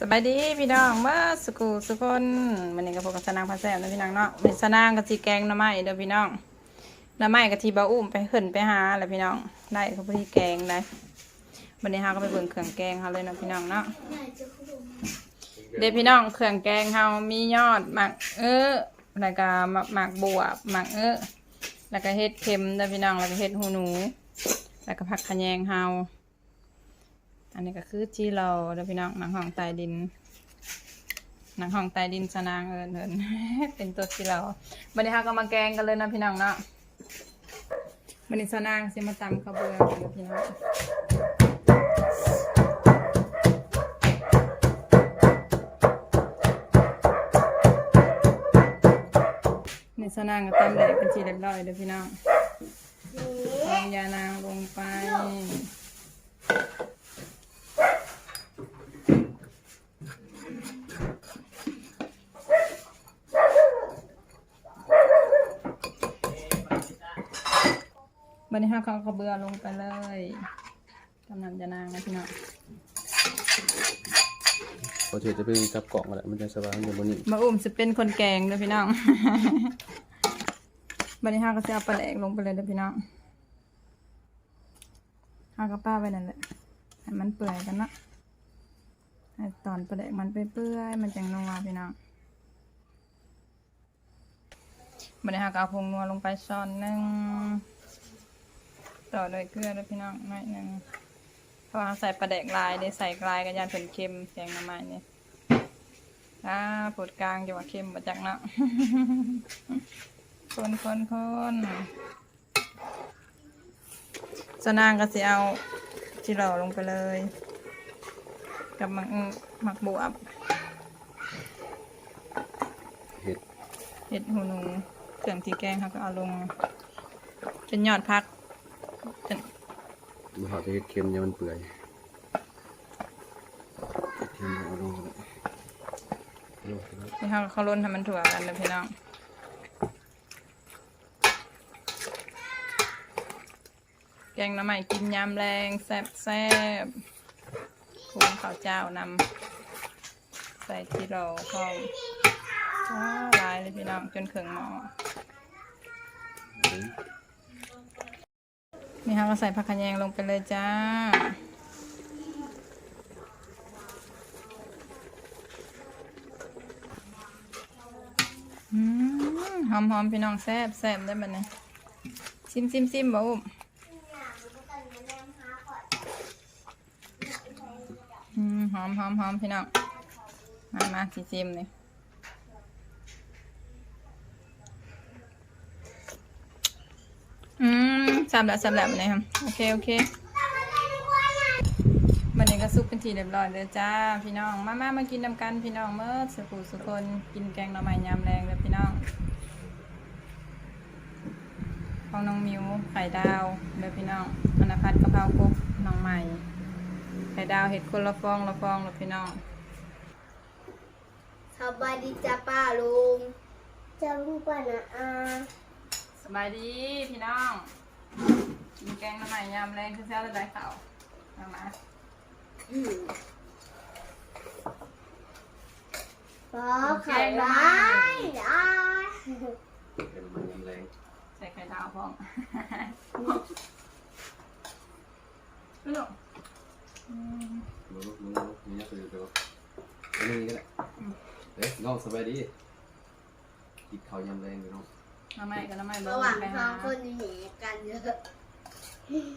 สบายดีพี่น้องเมื่อสกูสุกคนมันนี้ก็พบกับสนางพาแซมนะพี่น้องเนาะเป็นสนางกะทิแกงหน้ำไม้เด้อพี่น้องหน้ำไม้กะทิบะอุ้มไปขึ้นไปหาแหละพี่น้องได้เขาพอดีแกงได้วันนี้เฮาก็ไปเบิ่งเครื่องแกงเฮาเลยนะพี่น้องเนาะเด็ดพี่น้องเครื่องแกงเฮามียอดหมักเออแล้วก็หมักหมักบวบหมักเออแล้วก็เฮ็ดเค็มเด้อพี่น้องแล้วก็เฮ็ดหูหนู แล้วก็ผักขะแยงเฮา อันนี้ก็คือจีเราเด้อพี่น้องหนังห้องใต้ดิน หนังห้องใต้ดินสนางเอินเอินเป็นตัวจีเราวันนี้เราก็มาแกงกันเลยนะพี่น้องเนาะวันนี้สนางสิมาตำข้าวเบื่อเด้อพี่น้องนี่สนางก็ตำแหลกเป็นสีเรียบร้อยเด้อพี่น้องเอายานางลงไป บันนี้ห้าเขาเอากระเบือลงไปเลยกำลังจะนางนะพี่น้องพอเธอจะเป็นจับกล่องอะไรมันจะสบายมันจะบนนี้มาอุ้มจะเป็นคนแกงเลยพี่น้อง บันนี้ห้าก็จะเอาปลาแหลกลงไปเลยเด้อพี่น้องห้าก็ป้าไปนั่นแหละให้มันเปื่อยกันเนาะให้ตอนปลาแหลกมันไปเปื่อยมันจังนัวพี่น้องบันนี้ห้าก็เอาพงนัวลงไปช้อนหนึ่ง ต่อด้วยเกลือด้วยพี่น้องหน่อยหนึ่งเพราะว่าใส่ปลาแดกลายได้ใส่กลายกับยานเป็นเค็มแกงน้ำมันเนี่ยอ่าปวดกลางจะว่าเค็มมาจากเนาะคนคนคนสนางก็สิเอาที่เราลงไปเลย กับหมักหมักบวบเห็ดเห็ดหูหนูเครื่องที่แกงเขาก็เอาลงเป็นยอดพักเป็น มันหอจะเห็ดเค็มเนี่ยมันเปื่อยเค็มเอาลงเลยลงเลยนี่เขาเขาล้นให้มันถั่วกันเลยพี่น้องแกงน้ำใหม่กินยำแรงแซ่บแซ่บหุงข้าวเจ้านำใส่ที่เราพร้อมว้าวลายเลยพี่น้องจนเคืองหม้อ นี่ค่ะก็ใส่ผักขยงลงไปเลยจ้า อืมหอมหอมๆพี่น้องแซ่บแซ่บได้บัดนี้ซิมซิมซิมบ่อุ้มอืมหอมหอมหอมพี่น้อง มามาสิซิมนี่อืม สับแล้วสับแล้วบัดนี้ครับโอเคโอเคบันนี้ก็ซุปเป็นทีเรียบร้อยเลยจ้าพี่น้อง มามามากินนำกันพี่น้องเมื่อสุกุสุคนกินแกงหน่อไม้ยามแรงเลยพี่น้องของน้องมิวไข่ดาวเด้อพี่น้องอนาพัดกะเพราคุกน้องใหม่ไข่ดาวเห็ดคนละฟองละฟองละพี่น้องสบายดีจ้าป้าลุงจะลุงป่ะนะอาสบายดีพี่น้อง กินแกงหน่อไม้ยามแรงคือแซ่บได้ข่าวมามาขอไข่ร้ายได้เป็นมันยังแรงใส่ไข่ดาวพร้อมพี่น้องอืมมึงมึงมึงนี่คือเดี๋ยวอันนี้ก็ได้เอ๊ะน้องสบายดีกินข้าวยำแรงอยู่น้องหน่อไม้กับหน่อไม้ระหว่างไปสหาองคนอยู่เหนกันเยอะ อืม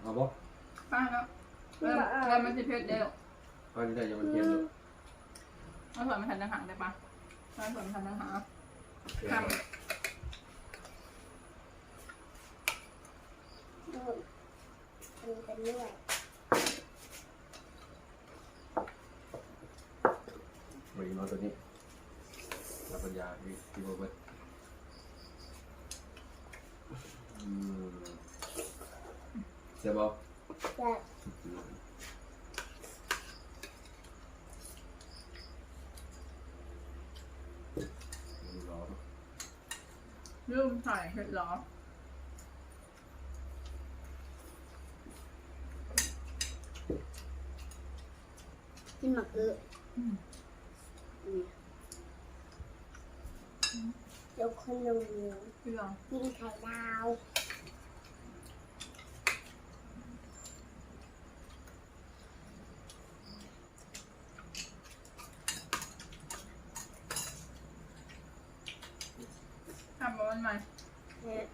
เอาบ่ไปเนาะเริ่มเริ่มมันสิเผ็ดเดียวข้าวที่ได้ยังมันเค็มอยู่เอาส่วนมาทันทางหางได้ปะเอาส่วนมาทันทางหางเค็มครับดูดูกันด้วยมาอีกน้อยตัวนี้รับปัญญาที่ที่บ่เบิด เสียบอแบบลืมใส่เห็ดล้อกินมักเอออืมนี่ยกคนลงกินไข่ดาว นี่ย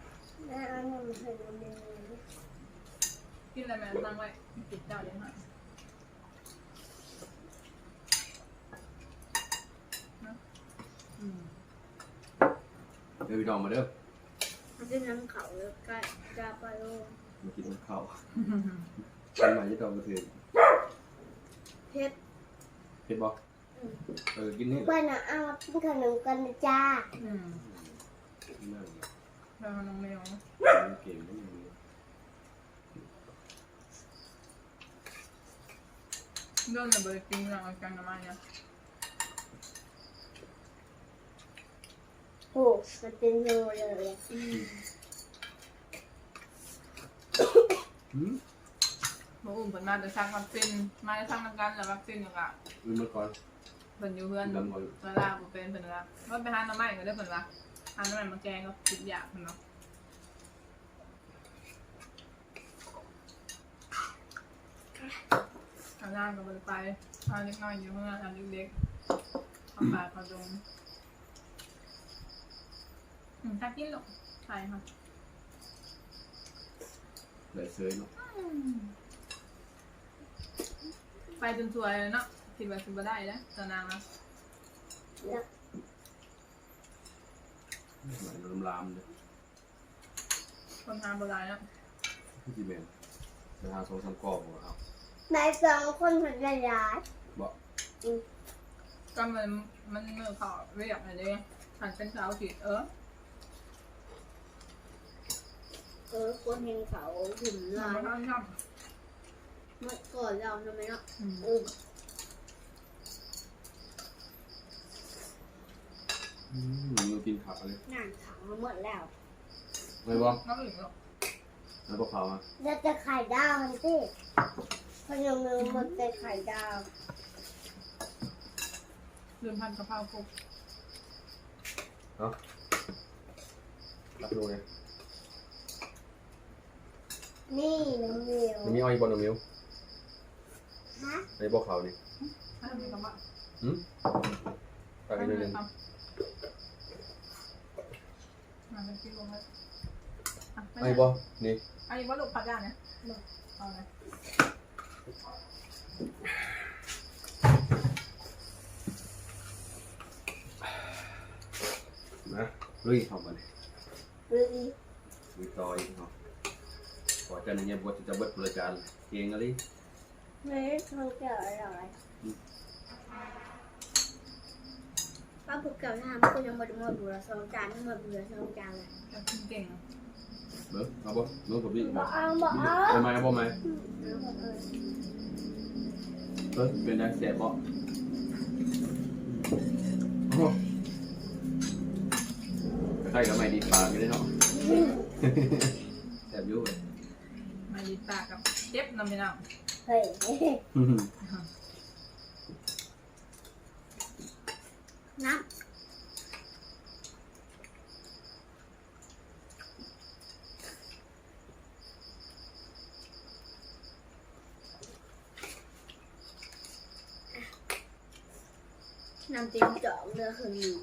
แม่เอาหนูให้ดูเลยกินอะไรแม่ตั้งไว้ติดเจ้าเดี๋ยวหน่อยอืมเดี๋ยวพี่น้องมาเด้อมันจะน้ำเขาแล้วก็จะไปลงมากินข้าวกินใหม่จะต้องมาถือเพชรเผ็ดบ่เออกินนี่เพื่อนอะเอามากินขนมกันนะจ้าอืมนั่ง แล้วน้องเมลเก่งนี่โดนระเบิดจริงเราเอาจังน้ำมันเนี่ย โอ้มันเป็นโยเลยอืมบ่อุ้มเพิ่นมาแต่สร้างวัคซีนมาได้สร้างน้ำกันแล้ววัคซีนอยู่กะลืมมาก่อนเพิ่นอยู่เพื่อนเวลาบ่เป็นเพิ่นว่าว่าไปหาหน่อไม้ก็ได้เพิ่นว่า หาหน่อไม้มาแกงก็ติดยาเพิ่นเนาะเอาล่างก็บ่ได้ไปเอาเล็กน้อยอยู่เพื่อนเอาเล็กๆเอาปลาเอาดงอืมถ้ากินลูกใช่ค่ะเลยเซยเนาะไปจนสวยเลยเนาะคิดว่าสิบ่ได้แล้วตอนนางนะห มายลมลามเลยคนทางบ่ได้เนาะพี่จีเมนจะทางสองสามกรอบของเรานายสองคนผัดยายบอกก็มันมันเมื่อเขาเรียกอะไรเด้หันเป็นสาวผิดเออเออคนเห็นเขาถึงเราลายไม่ต้องชอบเมื่อก่อนเราทำไมเนาะอืม อืมอืมมันกินผักเลยงานขังมาหมดแล้วไม่บอกน้องอื่นหรอกแล้วบอกเขามาแล้วจะไข่ดาวมันสิพยงมือมันเป็นไข่ดาวลืมพันกะเพราคุกรับดูเลยนี่น้องเหมียวมันมีอ้อยบนน้ำมิ้วฮะในบอกเขานี่ให้มีกระบะหืมตักอีกหนิดนึง มาเป็นกิโลเมตรอะไอ้บอนี่อันนี้ว่าลูกพักยาเนี่ยเอาเลยนะลุยเข้ามาเลยหรือลุยต่อยเนาะขอจันเนี่ยบทจะเบิดประจานเก่งอะไรไม่มันเกิดอะไร ป้าผูกเก่าทำก็ยังมาดูมาบูรสองจานมาบูรสองจานเลยจะกินเก่งเบิ้งเอาบ่เบิ้งกับพี่บ่เอาบอกเอาเอาไมเอาบ่ไหมเออเป็นได้แสบบ่โอ้ใครก็ไม่ดีปากอยู่ได้เนาะแสบยู่เว้ยมาดีตากกับเจ็บน้ำไปเนาะเฮ้ย น้ำจิ้มจ่องเรือหึงหนึ่ง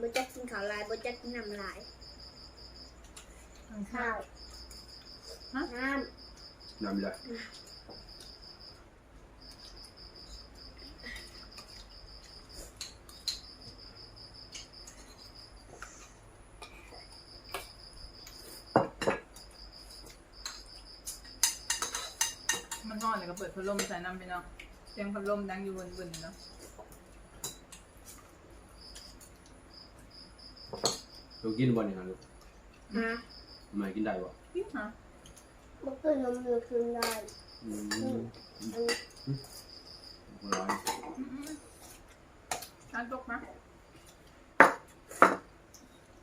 บ่จะกินข้าวลายบ่จะกินน้ำลายทางข้าข้าววน้น้ำไม่ได้มันนอนเลยก็เปิดพัดลมใส่น้ำไปเนาะ เสียงพัดลมดังอยู่บนๆเนาะเรากินบ่นี่ฮะลูกำฮะไม่กินได้บ่ยิ่งฮะเมื่อคืนนมอยู่คืนได้อืมอืมอันหัวร้อนอืมๆทานตกนะ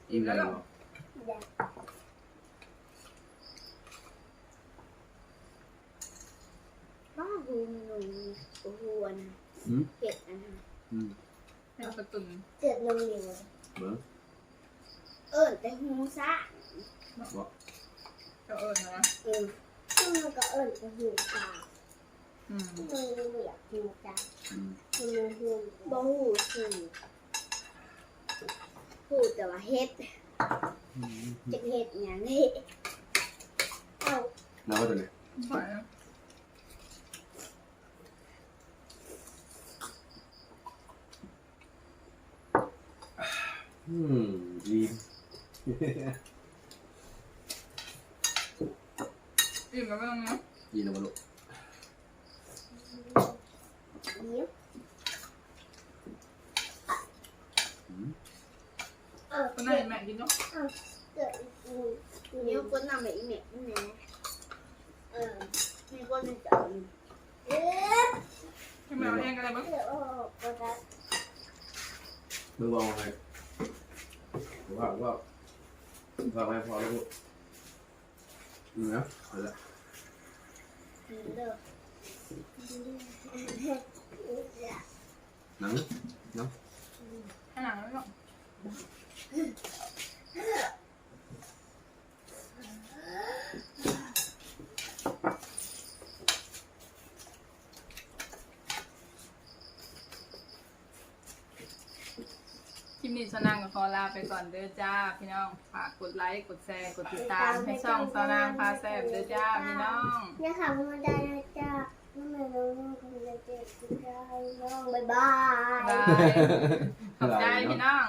อิ่มได้บ่แดง มอันนะอืมเห็ดอันนะอืมให้เอาไปตุนเจ็ดนมเหนียวเบิ้งเอิญแต่หูซะบอกก็เอิญนะ เออซึ่งมันก็เอิญแต่หูตาอืมมันเหลียกหูตาอืมมันหูบ่หูสื่อหูแต่ว่าเฮ็ดอืมจะเฮ็ดอย่างนี้เอาน้ำว่าตัวไหนปล่อยแล้ อืมดีอิ่มแล้วไม่ต้องเนาะดีนะบลูกเดี๋ยวอืมเอาก็น่าจะแม่กินเนาะเกิดอีกเดี๋ยวคนนำไปอีเมลนี่นะเออมีคนจะเอาเอ๊ะให้แมวเองก็ได้บ้างเดี๋ยวเอาเอาไปมือวางไง ว่าว่าว่าไม่พอแล้วลูกอืมนะเอาละเด้อหนัง หนังแล้วเนาะ คลิป นี้สนางกับขอลาไปก่อนเด้อจ้า พี่น้องฝากกดไลค์กดแชร์กดติดตามให้ช่องสนางพาแซ่บเด้อจ้าพี่น้องเนี่ยค่ะมันได้นะจ๊ะน้องแม่น้องคงจะเจ็บใจน้องบ๊ายบายบาย ขอบใจพี่น้อง